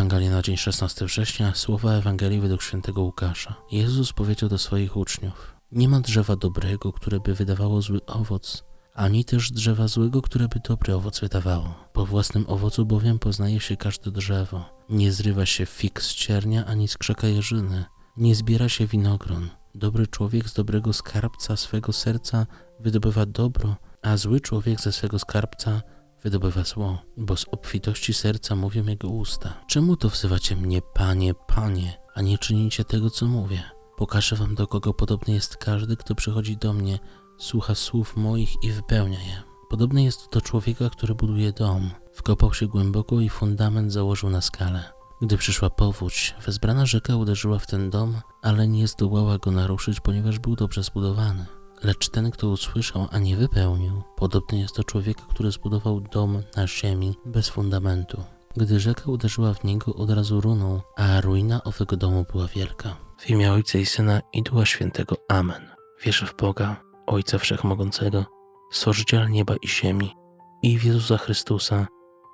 Ewangelia na dzień 16 września, słowa Ewangelii według świętego Łukasza. Jezus powiedział do swoich uczniów: Nie ma drzewa dobrego, które by wydawało zły owoc, ani też drzewa złego, które by dobry owoc wydawało. Po własnym owocu bowiem poznaje się każde drzewo. Nie zrywa się fig z ciernia, ani z krzaka jeżyny. Nie zbiera się winogron. Dobry człowiek z dobrego skarbca swego serca wydobywa dobro, a zły człowiek ze swego skarbca wydobywa zło, bo z obfitości serca mówią jego usta. Czemu to wzywacie mnie, panie, panie, a nie czynicie tego, co mówię? Pokażę wam, do kogo podobny jest każdy, kto przychodzi do mnie, słucha słów moich i wypełnia je. Podobny jest do człowieka, który buduje dom. Wkopał się głęboko i fundament założył na skalę. Gdy przyszła powódź, wezbrana rzeka uderzyła w ten dom, ale nie zdołała go naruszyć, ponieważ był dobrze zbudowany. Lecz ten, kto usłyszał, a nie wypełnił, podobny jest do człowieka, który zbudował dom na ziemi bez fundamentu. Gdy rzeka uderzyła w niego, od razu runął, a ruina owego domu była wielka. W imię Ojca i Syna i Ducha Świętego. Amen. Wierzę w Boga, Ojca Wszechmogącego, Stworzyciela nieba i ziemi, i w Jezusa Chrystusa,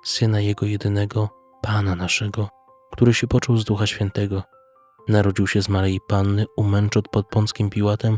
Syna Jego jedynego, Pana naszego, który się począł z Ducha Świętego. Narodził się z Maryi Panny, umęczot pod Pąckim Piłatem,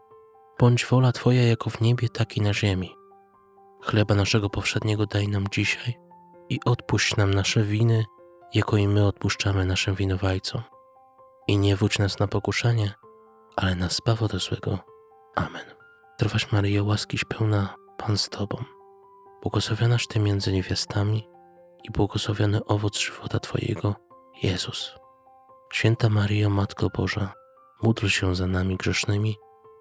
bądź wola Twoja jako w niebie, tak i na ziemi. Chleba naszego powszedniego daj nam dzisiaj i odpuść nam nasze winy, jako i my odpuszczamy naszym winowajcom. I nie wódź nas na pokuszenie, ale nas zbaw od złego. Amen. Trwaś Maryjo, łaskiś pełna, Pan z Tobą. Błogosławionaś Ty między niewiastami i błogosławiony owoc żywota Twojego, Jezus. Święta Maryjo, Matko Boża, módl się za nami grzesznymi,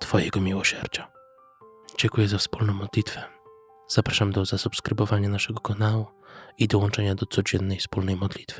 Twojego miłosierdzia. Dziękuję za wspólną modlitwę. Zapraszam do zasubskrybowania naszego kanału i dołączenia do codziennej wspólnej modlitwy.